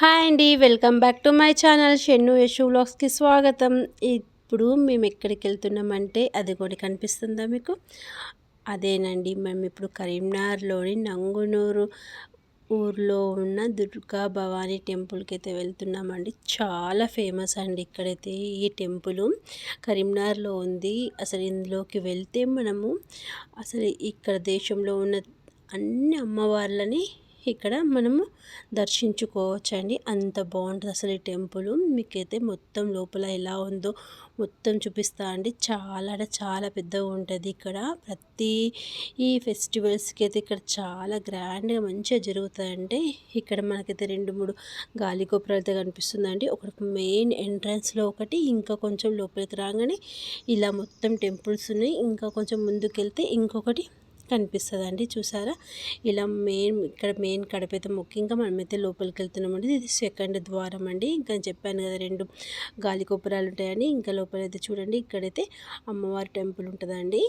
Hi అండి welcome back to my channel Shennu Yashu వ్లాగ్స్కి స్వాగతం. ఇప్పుడు మేము ఎక్కడికి వెళ్తున్నామంటే అది కూడా కనిపిస్తుందా మీకు? అదేనండి మేము ఇప్పుడు కరీంనగర్లోని నంగునూరు ఊర్లో ఉన్న దుర్గా భవానీ టెంపుల్కి అయితే వెళ్తున్నామండి. చాలా ఫేమస్ అండి ఇక్కడైతే ఈ టెంపుల్. కరీంనగర్లో ఉంది. అసలు ఇందులోకి వెళ్తే మనము అసలు ఇక్కడ దేశంలో ఉన్న అన్ని అమ్మవార్లని ఇక్కడ మనము దర్శించుకోవచ్చండి. అంత బాగుంటుంది అసలు ఈ టెంపుల్. మీకైతే మొత్తం లోపల ఎలా ఉందో మొత్తం చూపిస్తా అండి. చాలా అంటే చాలా పెద్దగా ఉంటుంది ఇక్కడ. ప్రతి ఈ ఫెస్టివల్స్కి అయితే ఇక్కడ చాలా గ్రాండ్గా మంచిగా జరుగుతాయండి ఇక్కడ మనకైతే రెండు మూడు గాలి గోపురాలు అయితే కనిపిస్తుందండి. ఒకటి మెయిన్ ఎంట్రన్స్లో ఒకటి ఇంకా కొంచెం లోపలికి రాగానే ఇలా మొత్తం టెంపుల్స్ ఉన్నాయి. ఇంకా కొంచెం ముందుకెళ్తే ఇంకొకటి కనిపిస్తుందండి చూసారా? ఇలా మెయిన్ ఇక్కడ మెయిన్ కడపైతే ముఖ్యంగా మనమైతే లోపలికి వెళ్తున్నామండి ఇది సెకండ్ ద్వారం అండి. ఇంకా చెప్పాను కదా రెండు గాలి కొబ్బరాలు ఉంటాయని. ఇంకా లోపలైతే చూడండి ఇక్కడైతే అమ్మవారి టెంపుల్ ఉంటుందండి.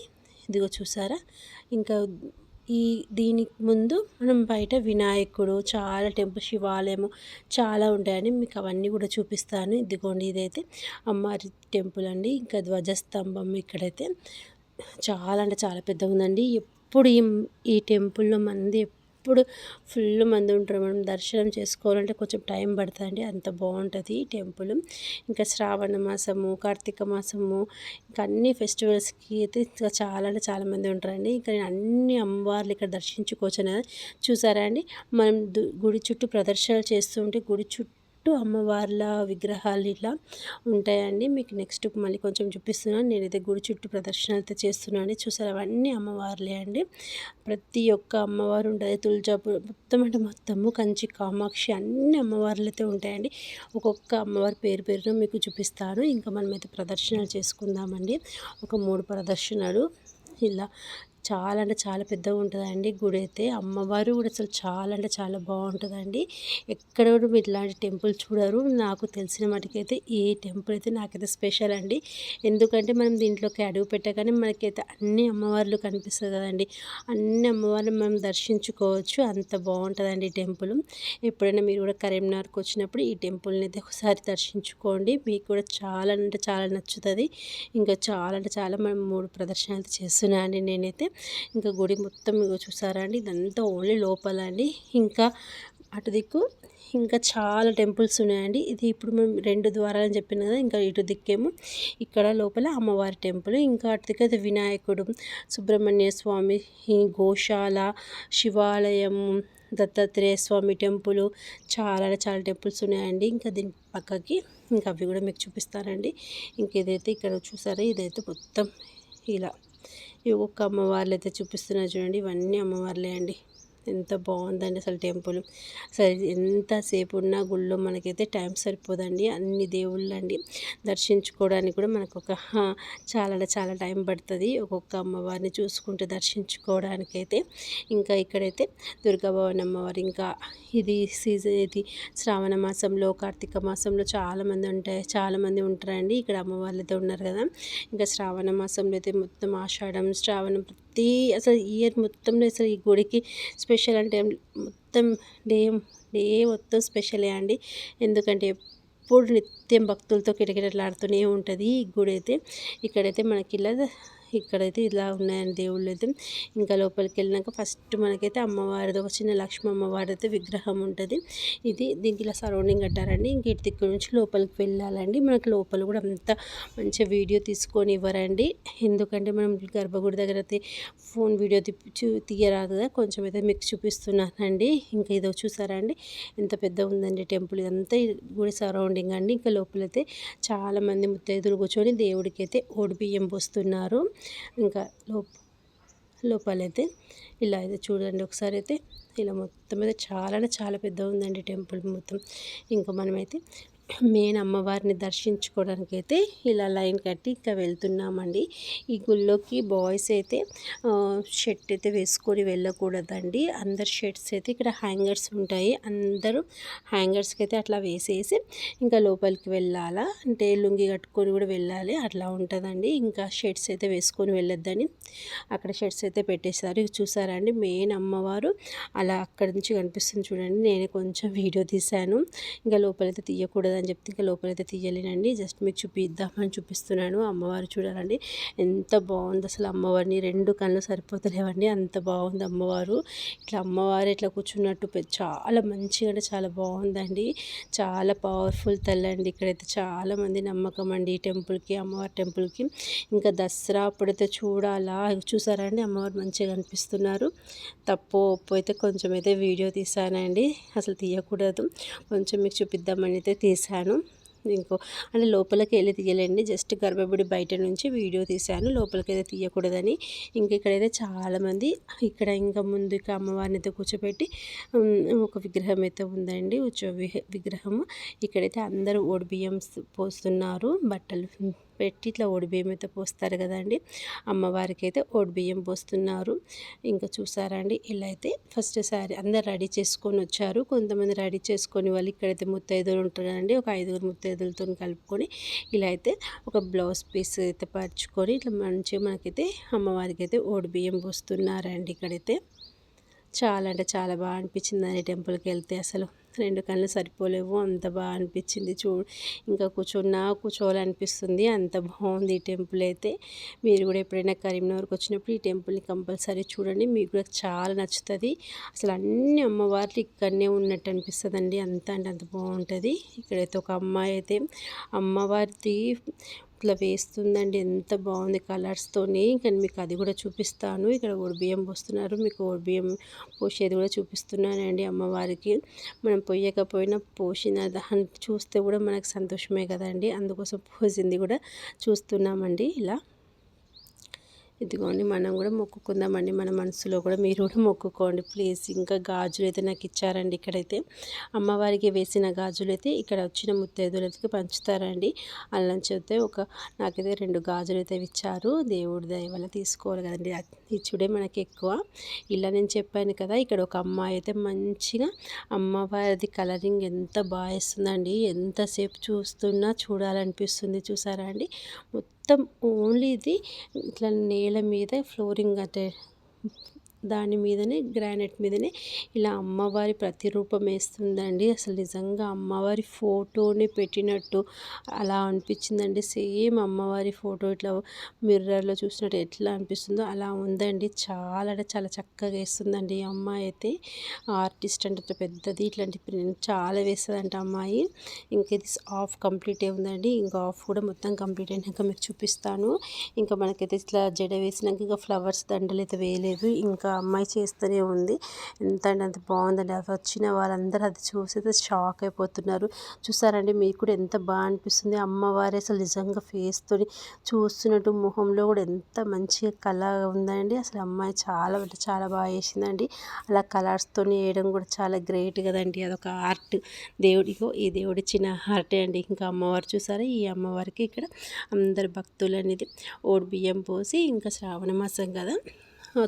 ఇదిగో చూసారా? ఇంకా ఈ దీనికి ముందు మనం బయట వినాయకుడు చాలా టెంపుల్ శివాలయము చాలా ఉంటాయని మీకు అవన్నీ కూడా చూపిస్తాను. ఇదిగోండి ఇదైతే అమ్మవారి టెంపుల్ అండి. ఇంకా ధ్వజస్తంభం ఇక్కడైతే చాలా అంటే చాలా పెద్దగా ఉందండి ఎప్పుడు ఈ ఈ టెంపుల్లో మంది ఎప్పుడు ఫుల్ మంది ఉంటారు మనం దర్శనం చేసుకోవాలంటే కొంచెం టైం పడుతుంది అంత బాగుంటుంది ఈ టెంపుల్. ఇంకా శ్రావణ మాసము కార్తీక మాసము ఇంకా అన్ని ఫెస్టివల్స్కి అయితే ఇంకా చాలా అంటే చాలా మంది ఉంటారండి. ఇంకా అన్ని అమ్మవార్లు ఇక్కడ దర్శించుకోవచ్చు చూసారా అండి? మనం గుడి చుట్టూ ప్రదర్శనలు చేస్తుంటే గుడి చుట్టూ చుట్టూ అమ్మవార్ల విగ్రహాలు ఇట్లా ఉంటాయండి. మీకు నెక్స్ట్ మళ్ళీ కొంచెం చూపిస్తున్నాను. నేనైతే గుడి చుట్టూ ప్రదర్శన అయితే చేస్తున్నాను చూసారు? అవన్నీ అమ్మవార్లే అండి. ప్రతి ఒక్క అమ్మవారు ఉంటుంది తులజాపూర్ మొత్తం అంటే మొత్తము కంచి కామాక్షి అన్ని అమ్మవార్లు అయితే ఉంటాయండి. ఒక్కొక్క అమ్మవారి పేరు పేరును మీకు చూపిస్తాను. ఇంకా మనమైతే ప్రదర్శనలు చేసుకుందామండి. ఒక మూడు ప్రదర్శనలు ఇలా చాలా అంటే చాలా పెద్దగా ఉంటుందండి గుడి అయితే. అమ్మవారు కూడా అసలు చాలా అంటే చాలా బాగుంటుందండి. ఎక్కడ కూడా మీరు ఇలాంటి టెంపుల్ చూడరు. నాకు తెలిసిన మటుకైతే ఈ టెంపుల్ అయితే నాకైతే స్పెషల్ అండి. ఎందుకంటే మనం దీంట్లోకి అడుగు పెట్టగానే మనకైతే అన్ని అమ్మవార్లు కనిపిస్తుంది కదండి. అన్ని అమ్మవారిని మనం దర్శించుకోవచ్చు. అంత బాగుంటుందండి ఈ టెంపుల్. ఎప్పుడైనా మీరు కూడా కరీంనగర్కి వచ్చినప్పుడు ఈ టెంపుల్ని అయితే ఒకసారి దర్శించుకోండి. మీకు కూడా చాలా అంటే చాలా నచ్చుతుంది. ఇంకా చాలా అంటే చాలా మనం మూడు ప్రదర్శనలు చేస్తున్నాను అండి నేనైతే. ఇంకా గుడి మొత్తం చూసారా అండి? ఇదంతా ఓన్లీ లోపల అండి. ఇంకా అటు దిక్కు ఇంకా చాలా టెంపుల్స్ ఉన్నాయండి. ఇది ఇప్పుడు మేము రెండు ద్వారాలు చెప్పిన కదా ఇంకా ఇటు దిక్కేమో ఇక్కడ లోపల అమ్మవారి టెంపుల్ ఇంకా అటు దిక్కు అయితే వినాయకుడు సుబ్రహ్మణ్య స్వామి గోశాల శివాలయం దత్తాత్రేయ స్వామి టెంపుల్ చాలా చాలా టెంపుల్స్ ఉన్నాయండి. ఇంకా దీని పక్కకి ఇంకా అవి కూడా మీకు చూపిస్తానండి. ఇంక ఇదైతే ఇక్కడ చూసారా? ఇదైతే మొత్తం ఇలా ఈ ఒక్క అమ్మవార్లు అయితే చూపిస్తున్నారు చూడండి. ఇవన్నీ అమ్మవార్లే అండి. ఎంత బాగుందండి అసలు టెంపుల్. అసలు ఎంతసేపు ఉన్నా గుళ్ళో మనకైతే టైం సరిపోదండి. అన్ని దేవుళ్ళు అండి దర్శించుకోవడానికి కూడా మనకు ఒక చాలా చాలా టైం పడుతుంది. ఒక్కొక్క అమ్మవారిని చూసుకుంటూ దర్శించుకోవడానికైతే. ఇంకా ఇక్కడైతే దుర్గాభవన్ అమ్మవారు ఇంకా ఇది సీజన్ ఇది శ్రావణ మాసంలో కార్తీక మాసంలో చాలామంది ఉంటాయి చాలామంది ఉంటారండి. ఇక్కడ అమ్మవార్లు అయితే ఉన్నారు కదా. ఇంకా శ్రావణ మాసంలో అయితే మొత్తం ఆషాఢం శ్రావణం ప్రతి అసలు ఇయర్ మొత్తంలో అసలు ఈ గుడికి స్పెషల్ అంటే మొత్తం డే డే మొత్తం స్పెషలే అండి. ఎందుకంటే ఎప్పుడు నిత్యం భక్తులతో కిటకిటలాడుతూనే ఉంటుంది ఈ గుడి అయితే ఇక్కడైతే మనకి ఇలా ఇక్కడైతే ఇలా ఉన్నాయండి దేవుళ్ళు అయితే ఇంకా లోపలికి వెళ్ళినాక ఫస్ట్ మనకైతే అమ్మవారిది ఒక చిన్న లక్ష్మి అమ్మవారి అయితే విగ్రహం ఉంటుంది. ఇది దీనికి ఇలా సరౌండింగ్ కట్టారండి. ఇంక ఇటు దిక్కు నుంచి లోపలికి వెళ్ళాలండి. మనకి లోపల కూడా అంత మంచి వీడియో తీసుకొని ఇవ్వరండి. ఎందుకంటే మనం గర్భగుడి దగ్గర అయితే ఫోన్ వీడియో చూ తీయరాదు కదా. కొంచెం అయితే మీకు చూపిస్తున్నానండి. ఇంకా ఇదో చూసారా అండి ఎంత పెద్ద ఉందండి టెంపుల్. ఇదంతా గుడి సరౌండింగ్ అండి. ఇంకా లోపలైతే చాలామంది ముత్తైదులు కూర్చొని దేవుడికి అయితే ఓడి బియ్యం పోస్తున్నారు. ఇంకా లోప లోపలైతే ఇలా అయితే చూడండి. ఒకసారి అయితే ఇలా మొత్తం అయితే చాలా చాలా పెద్ద ఉందండి టెంపుల్ మొత్తం. ఇంకా మనమైతే మెయిన్ అమ్మవారిని దర్శించుకోవడానికి అయితే ఇలా లైన్ కట్టి ఇంకా వెళ్తున్నామండి. ఈ గుళ్ళోకి బాయ్స్ అయితే షర్ట్ అయితే వేసుకొని వెళ్ళకూడదండి. అందరు షర్ట్స్ అయితే ఇక్కడ హ్యాంగర్స్ ఉంటాయి. అందరూ హ్యాంగర్స్కి అయితే అట్లా వేసేసి ఇంకా లోపలికి వెళ్ళాలా. అంటే లుంగి కట్టుకొని కూడా వెళ్ళాలి. అట్లా ఉంటుందండి. ఇంకా షర్ట్స్ అయితే వేసుకొని వెళ్ళొద్దని అక్కడ షర్ట్స్ అయితే పెట్టేశారు. చూసారా అండి? మెయిన్ అమ్మవారు అలా అక్కడి నుంచి కనిపిస్తుంది చూడండి. నేను కొంచెం వీడియో తీశాను. ఇంకా లోపలైతే తీయకూడదని అని చెప్తే ఇంకా లోపలైతే తీయలేనండి. జస్ట్ మీకు చూపిద్దామని చూపిస్తున్నాను. అమ్మవారు చూడాలండి. ఎంత బాగుంది అసలు అమ్మవారిని. రెండు కళ్ళు సరిపోతలేవండి. అంత బాగుంది అమ్మవారు. ఇట్లా అమ్మవారు ఇట్లా కూర్చున్నట్టు చాలా మంచిగా అంటే చాలా బాగుందండి. చాలా పవర్ఫుల్ తల్లండి అండి ఇక్కడైతే చాలామంది నమ్మకం అండి ఈ టెంపుల్కి అమ్మవారి టెంపుల్కి. ఇంకా దసరా అప్పుడైతే చూడాలా? చూసారా అండి అమ్మవారు మంచిగా కనిపిస్తున్నారు. తప్పు ఒప్పు అయితే కొంచెం అయితే వీడియో తీసానండి. అసలు తీయకూడదు. కొంచెం మీకు చూపిద్దామని అయితే తీసాను ఇంకో అంటే లోపలికి వెళ్ళి తీయలేండి. జస్ట్ గర్భగుడి బయట నుంచి వీడియో తీశాను. లోపలికి అయితే తీయకూడదని. ఇంక ఇక్కడైతే చాలామంది ఇక్కడ ఇంకా ముందు ఇక అమ్మవారిని అయితే కూర్చోబెట్టి ఒక విగ్రహం అయితే ఉందండి. విగ్రహము. ఇక్కడైతే అందరూ ఓడి బియ్యం పోస్తున్నారు. బట్టలు పెట్టి ఇట్లా బియ్యం అయితే పోస్తారు కదండి. అమ్మవారికి అయితే బియ్యం పోస్తున్నారు. ఇంకా చూసారండి ఇలా అయితే ఫస్ట్ సారీ అందరు రెడీ చేసుకొని వచ్చారు. కొంతమంది రెడీ చేసుకొని వాళ్ళు ఇక్కడైతే ముత్తైదులు ఉంటారు కదండి ఒక ఐదుగురు ముత్తైదులతో కలుపుకొని ఇలా అయితే ఒక బ్లౌజ్ పీస్ అయితే పరుచుకొని ఇట్లా మంచిగా మనకైతే అమ్మవారికి అయితే బియ్యం పోస్తున్నారండి ఇక్కడైతే. చాలా అంటే చాలా బాగా అనిపించింది అండి టెంపుల్కి వెళ్తే అసలు. రెండు కళ్ళు సరిపోలేవు. అంత బాగా అనిపించింది చూ ఇంకా కూర్చున్నా కూర్చోవాలనిపిస్తుంది. అంత బాగుంది ఈ టెంపుల్ అయితే. మీరు కూడా ఎప్పుడైనా కరీంనగర్కి వచ్చినప్పుడు ఈ టెంపుల్ని కంపల్సరీ చూడండి. మీకు కూడా చాలా నచ్చుతుంది. అసలు అన్ని అమ్మవార్లు ఇక్కడనే ఉన్నట్టు అనిపిస్తుంది అండి అంత అంటే అంత బాగుంటుంది. ఇక్కడైతే ఒక అమ్మాయి అయితే అమ్మవారిది ఇట్లా వేస్తుందండి. ఎంత బాగుంది కలర్స్తోని ఇంకా మీకు అది కూడా చూపిస్తాను. ఇక్కడ బియ్యం పోస్తున్నారు. మీకు బియ్యం పోసేది కూడా చూపిస్తున్నానండి అమ్మవారికి. మనం పోయకపోయినా పోసిన దాన్ని చూస్తే కూడా మనకు సంతోషమే కదండి. అందుకోసం పోసింది కూడా చూస్తున్నామండి ఇలా. ఇదిగోండి మనం కూడా మొక్కుకుందామండి. మన మనసులో కూడా మీరు కూడా మొక్కుకోండి. ప్లీజ్ ఇంకా గాజులు అయితే నాకు ఇచ్చారండి ఇక్కడైతే. అమ్మవారికి వేసిన గాజులు అయితే ఇక్కడ వచ్చిన ముత్తైదులకి పంచుతారండి. అలా చెప్తే ఒక నాకైతే రెండు గాజులు అయితే ఇచ్చారు. దేవుడి దయ వల్ల తీసుకోవాలి కదండి. ఇచ్చుడే మనకి ఎక్కువ. ఇలా నేను చెప్పాను కదా ఇక్కడ ఒక అమ్మాయి అయితే మంచిగా అమ్మవారిది కలరింగ్ ఎంత బాగా ఇస్తుందండి ఎంతసేపు చూస్తున్నా చూడాలనిపిస్తుంది చూసారా అండి? మొత్తం ఓన్లీ ఇది ఇట్లా నేల మీద ఫ్లోరింగ్ అంటే దాని మీదనే గ్రానైట్ మీదనే ఇలా అమ్మవారి ప్రతిరూపం వేస్తుందండి. అసలు నిజంగా అమ్మవారి ఫోటోని పెట్టినట్టు అలా అనిపించిందండి. సేమ్ అమ్మవారి ఫోటో ఇట్లా మిర్రర్లో చూసినట్టు ఎట్లా అనిపిస్తుందో అలా ఉందండి. చాలా అంటే చాలా చక్కగా వేస్తుందండి ఈ అమ్మాయి అయితే. ఆర్టిస్ట్ అంటే పెద్దది ఇట్లాంటి చాలా వేస్తుందంట అమ్మాయి. ఇంకా ఇది ఆఫ్ కంప్లీట్ ఉందండి. ఇంకా ఆఫ్ కూడా మొత్తం కంప్లీట్ అయినాక మీకు చూపిస్తాను. ఇంకా మనకైతే ఇట్లా జడ వేసినాక ఇంకా ఫ్లవర్స్ దండలు అయితే వేయలేదు. ఇంకా అమ్మాయి చేస్తూనే ఉంది. ఎంత అంటే అంత బాగుందండి. అది వచ్చిన వాళ్ళందరూ అది చూసి షాక్ అయిపోతున్నారు. చూసారండి మీకు కూడా ఎంత బాగా అనిపిస్తుంది. అమ్మవారి అసలు నిజంగా ఫేస్తో చూస్తున్నట్టు ముఖంలో కూడా ఎంత మంచిగా కళ ఉందండి. అసలు అమ్మాయి చాలా అంటే చాలా బాగా వేసిందండి అలా కలర్స్తో వేయడం కూడా చాలా గ్రేట్ కదండి. అదొక ఆర్ట్ దేవుడికో ఈ దేవుడి చిన్న ఆర్టే అండి. ఇంకా అమ్మవారు చూసారా? ఈ అమ్మవారికి ఇక్కడ అందరు భక్తులు అనేది ఓడి బియ్యం పోసి ఇంకా శ్రావణ మాసం కదా.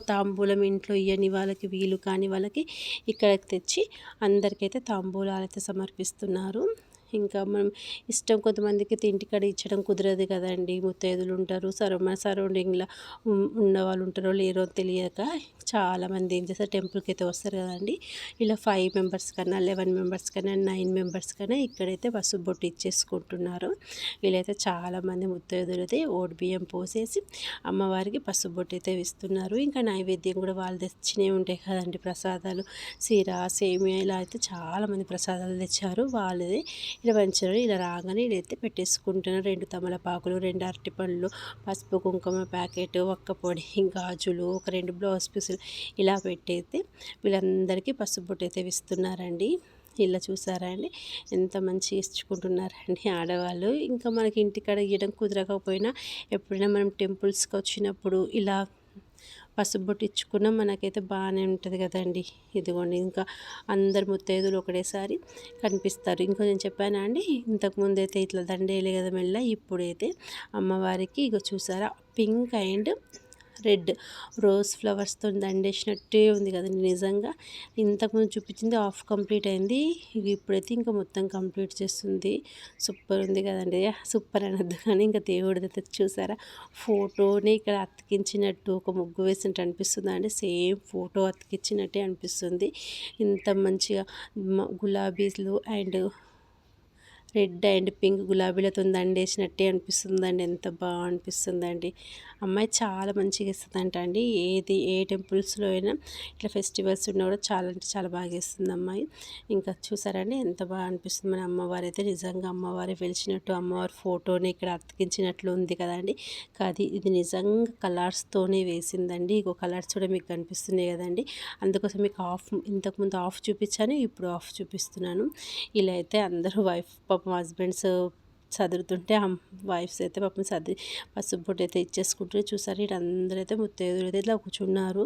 తాంబూలం ఇంట్లో ఇవ్వని వాళ్ళకి వీలు కాని వాళ్ళకి ఇక్కడికి తెచ్చి అందరికైతే తాంబూలాలు అయితే సమర్పిస్తున్నారు. ఇంకా మనం ఇష్టం కొంతమందికి తింటికాడ ఇచ్చడం కుదరదు కదండి. ముత్తైదులు ఉంటారు సరౌ మన సరౌండింగ్లో ఉన్న వాళ్ళు ఉంటారో లేరో తెలియక చాలామంది ఏం చేస్తారు టెంపుల్కి అయితే వస్తారు కదండి. ఇలా ఫైవ్ మెంబర్స్ కన్నా లెవెన్ మెంబర్స్ కన్నా నైన్ మెంబర్స్ కన్నా ఇక్కడైతే పసుపు బొట్టు ఇచ్చేసుకుంటున్నారు. వీళ్ళైతే చాలామంది ముత్తైదులు అయితే ఓడి బియ్యం పోసేసి అమ్మవారికి పసుపు బొట్టు అయితే ఇస్తున్నారు ఇంకా నైవేద్యం కూడా వాళ్ళు తెచ్చినవి ఉంటాయి కదండి. ప్రసాదాలు సీర సేమియా ఇలా అయితే చాలామంది ప్రసాదాలు తెచ్చారు. వాళ్ళది ఇలా మంచిగా ఇలా రాగానే నేనైతే పెట్టేసుకుంటాను రెండు తమలపాకులు రెండు అరటిపండ్లు పసుపు కుంకుమ ప్యాకెట్ ఒక్క పొడి గాజులు ఒక రెండు బ్లౌజ్ పీసులు ఇలా పెట్టయితే వీళ్ళందరికీ పసుపు అయితే ఇస్తున్నారండి ఇలా చూసారా అండి? ఎంత మంచిగా ఇచ్చుకుంటున్నారండి ఆడవాళ్ళు. ఇంకా మనకి ఇంటికాడ ఇవ్వడం కుదరకపోయినా ఎప్పుడైనా మనం టెంపుల్స్కి వచ్చినప్పుడు ఇలా పసుపు బొట్టు మనకైతే బాగానే ఉంటుంది కదండి. ఇదిగోండి ఇంకా అందరు ముత్తైదులు ఒకటేసారి కనిపిస్తారు. ఇంకో నేను చెప్పానా అండి? ఇంతకుముందు అయితే ఇట్లా దండేయలే కదా మెల్ల ఇప్పుడైతే అమ్మవారికి ఇక చూసారా? పింక్ అండ్ రెడ్ రోజ్ ఫ్లవర్స్తో దండేసినట్టే ఉంది కదండి నిజంగా. ఇంతకుముందు చూపించింది హాఫ్ కంప్లీట్ అయింది. ఇప్పుడైతే ఇంకా మొత్తం కంప్లీట్ చేస్తుంది. సూపర్ ఉంది కదండి. సూపర్ అనద్దు కానీ ఇంకా దేవుడిదైతే చూసారా? ఫోటోని ఇక్కడ అతికించినట్టు ఒక ముగ్గు వేసినట్టు అనిపిస్తుంది అండి? సేమ్ ఫోటో అతికించినట్టే అనిపిస్తుంది. ఇంత మంచిగా గులాబీలు అండ్ రెడ్ అండ్ పింక్ గులాబీలతో దండేసినట్టే అనిపిస్తుందండి. ఎంత బాగా అనిపిస్తుందండి. అమ్మాయి చాలా మంచిగా ఇస్తుందంట అండి. ఏది ఏ టెంపుల్స్లో అయినా ఇట్లా ఫెస్టివల్స్ ఉన్నా కూడా చాలా అంటే చాలా బాగా ఇస్తుంది అమ్మాయి. ఇంకా చూసారండి ఎంత బాగా అనిపిస్తుంది. మన అమ్మవారు అయితే నిజంగా అమ్మవారి వెలిచినట్టు అమ్మవారి ఫోటోని ఇక్కడ అతికించినట్లు ఉంది కదండి. కాదు ఇది నిజంగా కలర్స్తోనే వేసిందండి. ఇంకో కలర్స్ కూడా మీకు కనిపిస్తున్నాయి కదండి. అందుకోసం మీకు ఆఫ్ ఇంతకుముందు ఆఫ్ చూపించాను ఇప్పుడు ఆఫ్ చూపిస్తున్నాను. ఇలా అయితే అందరూ వైఫ్ పాపం హస్బెండ్స్ చదువుతుంటే ఆ వైఫ్స్ అయితే పాపం చదివి పసుపు బొట్టు అయితే ఇచ్చేసుకుంటారు చూసారు. ఇక్కడ అందరూ అయితే ముత్తైదులు అయితే ఇట్లా కూర్చున్నారు.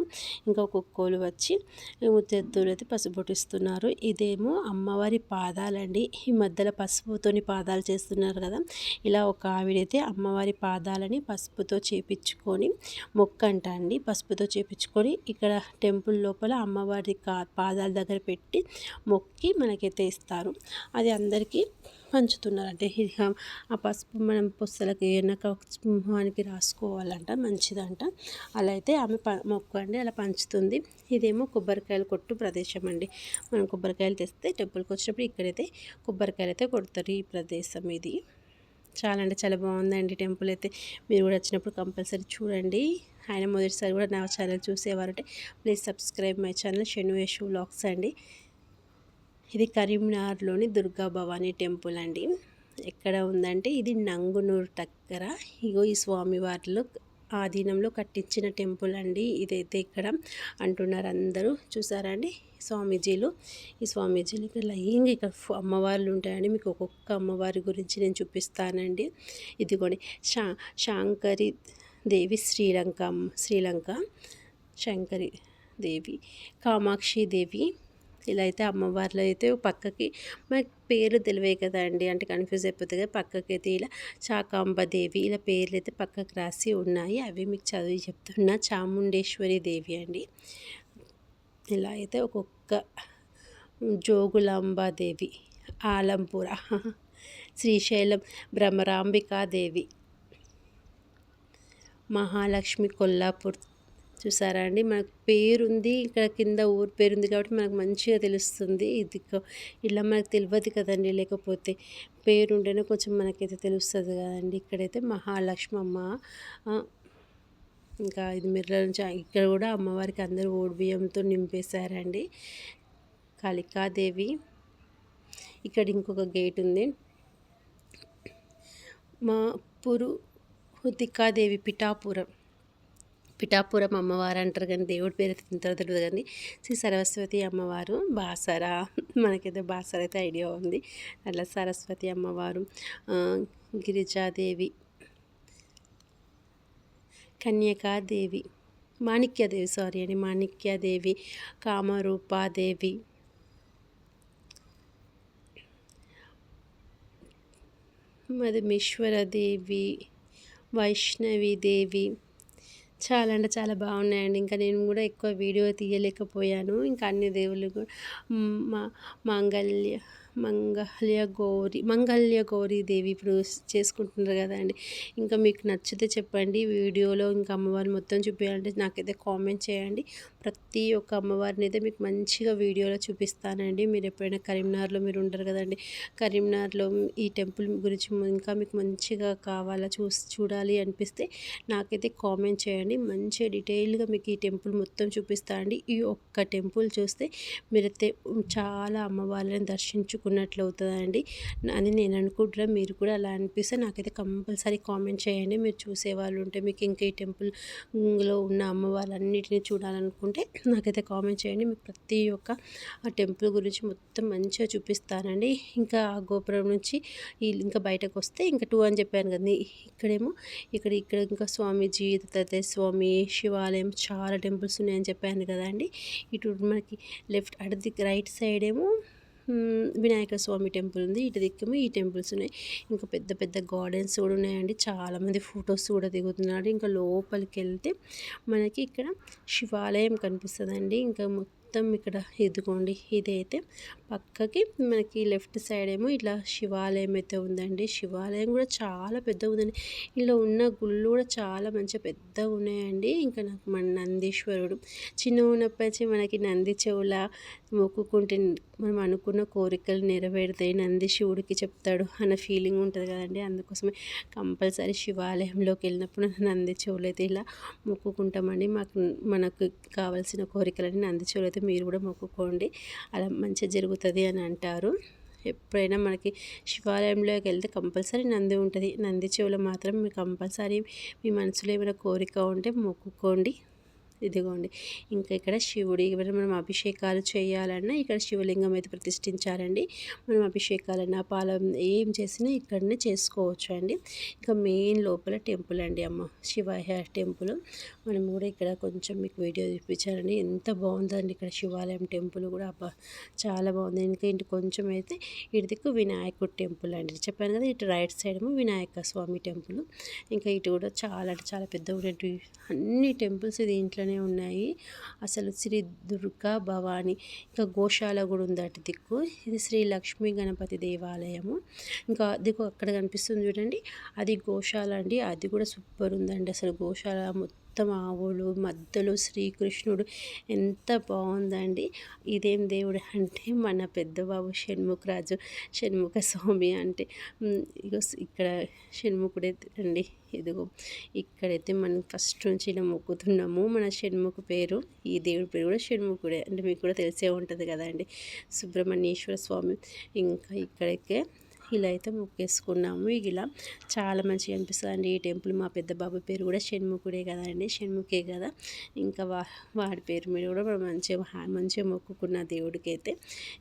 ఇంకా ఒక్కొక్కరు వచ్చి ముత్తైదులు అయితే పసుపు బొట్టు ఇస్తున్నారు. ఇదేమో అమ్మవారి పాదాలండి. ఈ మధ్యలో పసుపుతోని పాదాలు చేస్తున్నారు కదా. ఇలా ఒక ఆవిడైతే అమ్మవారి పాదాలని పసుపుతో చేపించుకొని మొక్క అంట అండి. పసుపుతో చేపించుకొని ఇక్కడ టెంపుల్ లోపల అమ్మవారి పాదాల దగ్గర పెట్టి మొక్కి మనకైతే ఇస్తారు. అది అందరికీ పంచుతున్నారు అంటే ఆ పసుపు మనం పుస్తలకి వెనక సింహానికి రాసుకోవాలంట మంచిదంట. అలా అయితే ఆమె ప మొక్కు అండి అలా పంచుతుంది. ఇదేమో కొబ్బరికాయలు కొట్టు ప్రదేశం అండి. మనం కొబ్బరికాయలు తెస్తే టెంపుల్కి వచ్చినప్పుడు ఇక్కడైతే కొబ్బరికాయలు అయితే కొడతారు ఈ ప్రదేశం ఇది. చాలా అంటే చాలా బాగుందండి టెంపుల్ అయితే. మీరు కూడా వచ్చినప్పుడు కంపల్సరీ చూడండి. ఆయన మొదటిసారి కూడా నా channel చూసేవారంటే please subscribe my channel Shenu Yashu vlogs అండి. ఇది కరీంనగర్లోని దుర్గా భవానీ టెంపుల్ అండి. ఎక్కడ ఉందంటే ఇది నంగునూరు దగ్గర. ఇగో ఈ స్వామివారిలో ఆధీనంలో కట్టించిన టెంపుల్ అండి. ఇదైతే ఇక్కడ అంటున్నారు అందరూ. చూసారా అండి? స్వామీజీలు. ఈ స్వామీజీలు ఇక్కడ లైంగా ఇక్కడ అమ్మవార్లు ఉంటాయండి. మీకు ఒక్కొక్క అమ్మవారి గురించి నేను చూపిస్తానండి. ఇదిగోండి. శా శాంకరి దేవి శ్రీలంక శ్రీలంక. శంకరి దేవి కామాక్షి దేవి. ఇలా అయితే అమ్మవార్లు అయితే పక్కకి మనకి పేరు తెలివే కదా అండి అంటే కన్ఫ్యూజ్ అయిపోతుంది కదా పక్కకి అయితే ఇలా చాకాంబదేవి ఇలా పేర్లు అయితే పక్కకు రాసి ఉన్నాయి. అవి మీకు చదివి చెప్తున్నా. చాముండేశ్వరి దేవి అండి. ఇలా అయితే ఒక్కొక్క జోగులాంబాదేవి ఆలంపుర శ్రీశైలం భ్రమరాంబికాదేవి మహాలక్ష్మి కొల్లాపూర్ చూసారా అండి? మనకు పేరుంది ఇక్కడ కింద ఊరు పేరుంది కాబట్టి మనకు మంచిగా తెలుస్తుంది. ఇది ఇలా మనకు తెలియదు కదండి. లేకపోతే పేరు ఉంటేనే కొంచెం మనకైతే తెలుస్తుంది కదండి. ఇక్కడైతే మహాలక్ష్మి అమ్మ ఇంకా ఇది మిర్రర్ నుంచి ఇక్కడ కూడా అమ్మవారికి అందరూ ఓడిబియ్యంతో నింపేశారండి. కాళికాదేవి. ఇక్కడ ఇంకొక గేట్ ఉంది. మా పురు హుతికాదేవి పిఠాపురం. పిఠాపురం అమ్మవారు అంటారు కానీ దేవుడి పేరు తింటారో తెలియదు కానీ శ్రీ సరస్వతి అమ్మవారు బాసర. మనకైతే బాసర అయితే ఐడియా ఉంది. అట్లా సరస్వతి అమ్మవారు గిరిజాదేవి కన్యకాదేవి మాణిక్యదేవి సారీ అండి మాణిక్యదేవి కామరూపాదేవి మధుమేశ్వరదేవి వైష్ణవీదేవి చాలా అంటే చాలా బాగున్నాయండి. ఇంకా నేను కూడా ఎక్కువ వీడియో తీయలేకపోయాను. ఇంకా అన్ని దేవుళ్ళు కూడా మా మాంగళ్య మంగళ్య గౌరి మంగళ్య గౌరీ దేవి ఇప్పుడు చేసుకుంటున్నారు కదండి ఇంకా మీకు నచ్చితే చెప్పండి. వీడియోలో ఇంకా అమ్మవారిని మొత్తం చూపించాలంటే నాకైతే కామెంట్ చేయండి. ప్రతి ఒక్క అమ్మవారిని అయితే మీకు మంచిగా వీడియోలో చూపిస్తానండి. మీరు ఎప్పుడైనా కరీంనగర్లో మీరు ఉంటారు కదండి. కరీంనగర్లో ఈ టెంపుల్ గురించి ఇంకా మీకు మంచిగా కావాలా చూ చూడాలి అనిపిస్తే నాకైతే కామెంట్ చేయండి. మంచిగా డీటెయిల్గా మీకు ఈ టెంపుల్ మొత్తం చూపిస్తా అండి. ఈ ఒక్క టెంపుల్ చూస్తే మీరైతే చాలా అమ్మవారిని దర్శించుకున్నట్లు అవుతుందండి. అని నేను అనుకుంటున్నా. మీరు కూడా అలా అనిపిస్తే నాకైతే కంపల్సరీ కామెంట్ చేయండి. మీరు చూసే వాళ్ళు ఉంటే మీకు ఇంకా ఈ టెంపుల్లో ఉన్న అమ్మవార్లన్నిటిని చూడాలనుకుంటే ఉంటే నాకైతే కామెంట్ చేయండి. మీకు ప్రతి ఒక్క ఆ టెంపుల్ గురించి మొత్తం మంచిగా చూపిస్తానండి. ఇంకా ఆ గోపురం నుంచి ఇంకా బయటకు వస్తే ఇంకా టూ అని చెప్పాను కదా ఇక్కడేమో ఇక్కడ ఇక్కడ ఇంకా స్వామీజీ దత్తాత్రేయ స్వామి శివాలయం చాలా టెంపుల్స్ ఉన్నాయని చెప్పాను కదా అండి ఇటు మనకి లెఫ్ట్ అటు రైట్ సైడ్ ఏమో వినాయక స్వామి టెంపుల్ ఉంది. ఇటు దిక్కేమో ఈ టెంపుల్స్ ఉన్నాయి. ఇంకా పెద్ద పెద్ద గార్డెన్స్ కూడా ఉన్నాయండి. చాలామంది ఫొటోస్ కూడా దిగుతున్నారు. ఇంకా లోపలికి వెళ్తే మనకి ఇక్కడ శివాలయం కనిపిస్తుందండి. ఇంకా మొత్తం ఇక్కడ ఇదిగోండి ఇదైతే పక్కకి మనకి లెఫ్ట్ సైడ్ ఏమో ఇట్లా శివాలయం అయితే ఉందండి. శివాలయం కూడా చాలా పెద్దగా ఉందండి. ఇలా ఉన్న గుళ్ళు కూడా చాలా మంచిగా పెద్దగా ఉన్నాయండి. ఇంకా నాకు మన నందీశ్వరుడు చిన్న ఉన్నప్పటి మనకి నంది చెవుల మొక్కుకుంటే మనం అనుకున్న కోరికలు నెరవేరుతాయి. నంది శివుడికి చెప్తాడు అన్న ఫీలింగ్ ఉంటుంది కదండి. అందుకోసమే కంపల్సరీ శివాలయంలోకి వెళ్ళినప్పుడు నంది చెవులు అయితే ఇలా మొక్కుకుంటామండి. మాకు మనకు కావాల్సిన కోరికలని నంది చెవులు అయితే మీరు కూడా మొక్కుకోండి. అలా మంచిగా జరుగుతుంది అని అంటారు. ఎప్పుడైనా మనకి శివాలయంలోకి వెళ్తే కంపల్సరీ నంది ఉంటుంది. నంది చెవులు మాత్రం మీరు కంపల్సరీ మీ మనసులో ఏమైనా కోరిక ఉంటే మొక్కుకోండి. ఇదిగోండి. ఇంకా ఇక్కడ శివుడి మనం అభిషేకాలు చేయాలన్నా ఇక్కడ శివలింగం అయితే ప్రతిష్ఠించాలండి మనం అభిషేకాలన్నా పాలం ఏం చేసినా ఇక్కడనే చేసుకోవచ్చు అండి ఇంకా మెయిన్ లోపల టెంపుల్ అండి అమ్మ శివయ్య టెంపుల్. మనం కూడా ఇక్కడ కొంచెం మీకు వీడియో చూపించారండి ఎంత బాగుందండి ఇక్కడ శివాలయం టెంపుల్ కూడా. అబ్బా చాలా బాగుంది. ఇంకా ఇంటి కొంచెం అయితే ఇటు దిక్కు వినాయకుడు టెంపుల్ అండి. చెప్పాను కదా ఇటు రైట్ సైడ్ ఏమో వినాయక స్వామి టెంపుల్. ఇంకా ఇటు కూడా చాలా అంటే చాలా పెద్ద అన్ని టెంపుల్స్ దీంట్లో పక్కనే ఉన్నాయి. అసలు శ్రీ దుర్గా భవాని ఇంకా గోశాల కూడా ఉంది అటు దిక్కు. ఇది శ్రీ లక్ష్మీ గణపతి దేవాలయము. ఇంకా దిక్కు అక్కడ కనిపిస్తుంది చూడండి. అది గోశాల అండి. అది కూడా సూపర్ ఉందండి. అసలు గోశాల మొత్తం ఆవులు మధ్యలో శ్రీకృష్ణుడు. ఎంత బాగుందండి. ఇదేం దేవుడు అంటే మన పెద్దబాబు షణ్ముఖరాజు షణ్ముఖ స్వామి అంటే. ఇగో ఇక్కడ షణ్ముఖుడే అండి ఇదిగో ఇక్కడైతే మనం ఫస్ట్ నుంచి ఇలా మొక్కుతున్నాము. మన షణ్ముఖ పేరు ఈ దేవుడి పేరు కూడా షణ్ముఖుడే. అంటే మీకు కూడా తెలిసే ఉంటుంది కదండి. సుబ్రహ్మణ్యేశ్వర స్వామి. ఇంకా ఇక్కడికే ఇలా అయితే మొక్కేసుకున్నాము. ఇలా చాలా మంచిగా అనిపిస్తుంది అండి ఈ టెంపుల్ మా పెద్ద బాబు పేరు కూడా షణ్ముఖుడే కదా అండి షణ్ముఖే కదా. ఇంకా వా వాడి పేరు మీద కూడా మంచిగా మంచిగా మొక్కుకున్న దేవుడికి అయితే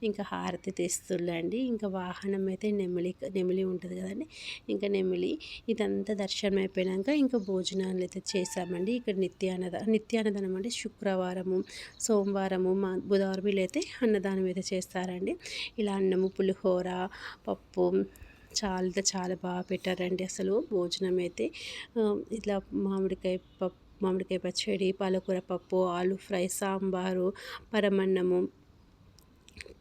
ఇంకా హారతి తెస్తుండండి ఇంకా వాహనం అయితే నెమిలి నెమిలి ఉంటుంది కదండి. ఇంకా నెమిలి ఇదంతా దర్శనం అయిపోయినాక ఇంకా భోజనాలు అయితే చేసామండి ఇక్కడ నిత్యానద నిత్యాన్నదానం అంటే శుక్రవారము సోమవారము మా బుధవారం అయితే అన్నదానం అయితే చేస్తారండి. ఇలా అన్నము పులిహోర పప్పు చాలా చాలా బాగా పెట్టారండి అసలు భోజనం అయితే ఇట్లా మామిడికాయ పప్పు మామిడికాయ పచ్చడి పాలకూర పప్పు ఆలు ఫ్రై సాంబారు పరమన్నము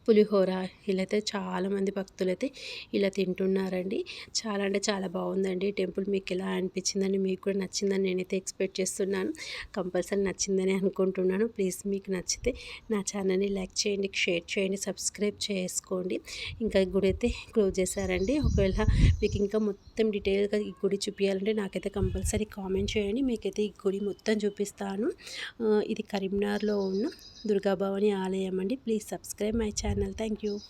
పులిహోర ఇలా అయితే చాలామంది భక్తులు అయితే ఇలా తింటున్నారండి. చాలా అంటే చాలా బాగుందండి. టెంపుల్ మీకు ఎలా అనిపించిందని మీకు కూడా నచ్చిందని నేనైతే ఎక్స్పెక్ట్ చేస్తున్నాను. కంపల్సరీ నచ్చిందని అనుకుంటున్నాను. ప్లీజ్ మీకు నచ్చితే నా ఛానల్ని లైక్ చేయండి షేర్ చేయండి సబ్స్క్రైబ్ చేసుకోండి. ఇంకా గుడి అయితే క్లోజ్ చేశారండి. ఒకవేళ మీకు ఇంకా మొత్తం డీటెయిల్గా ఈ గుడి చూపించాలంటే నాకైతే కంపల్సరీ కామెంట్ చేయండి. మీకైతే ఈ గుడి మొత్తం చూపిస్తాను. ఇది కరీంనగర్లో ఉన్న దుర్గాభవాని ఆలయం అండి. Please subscribe my my channel. Thank you.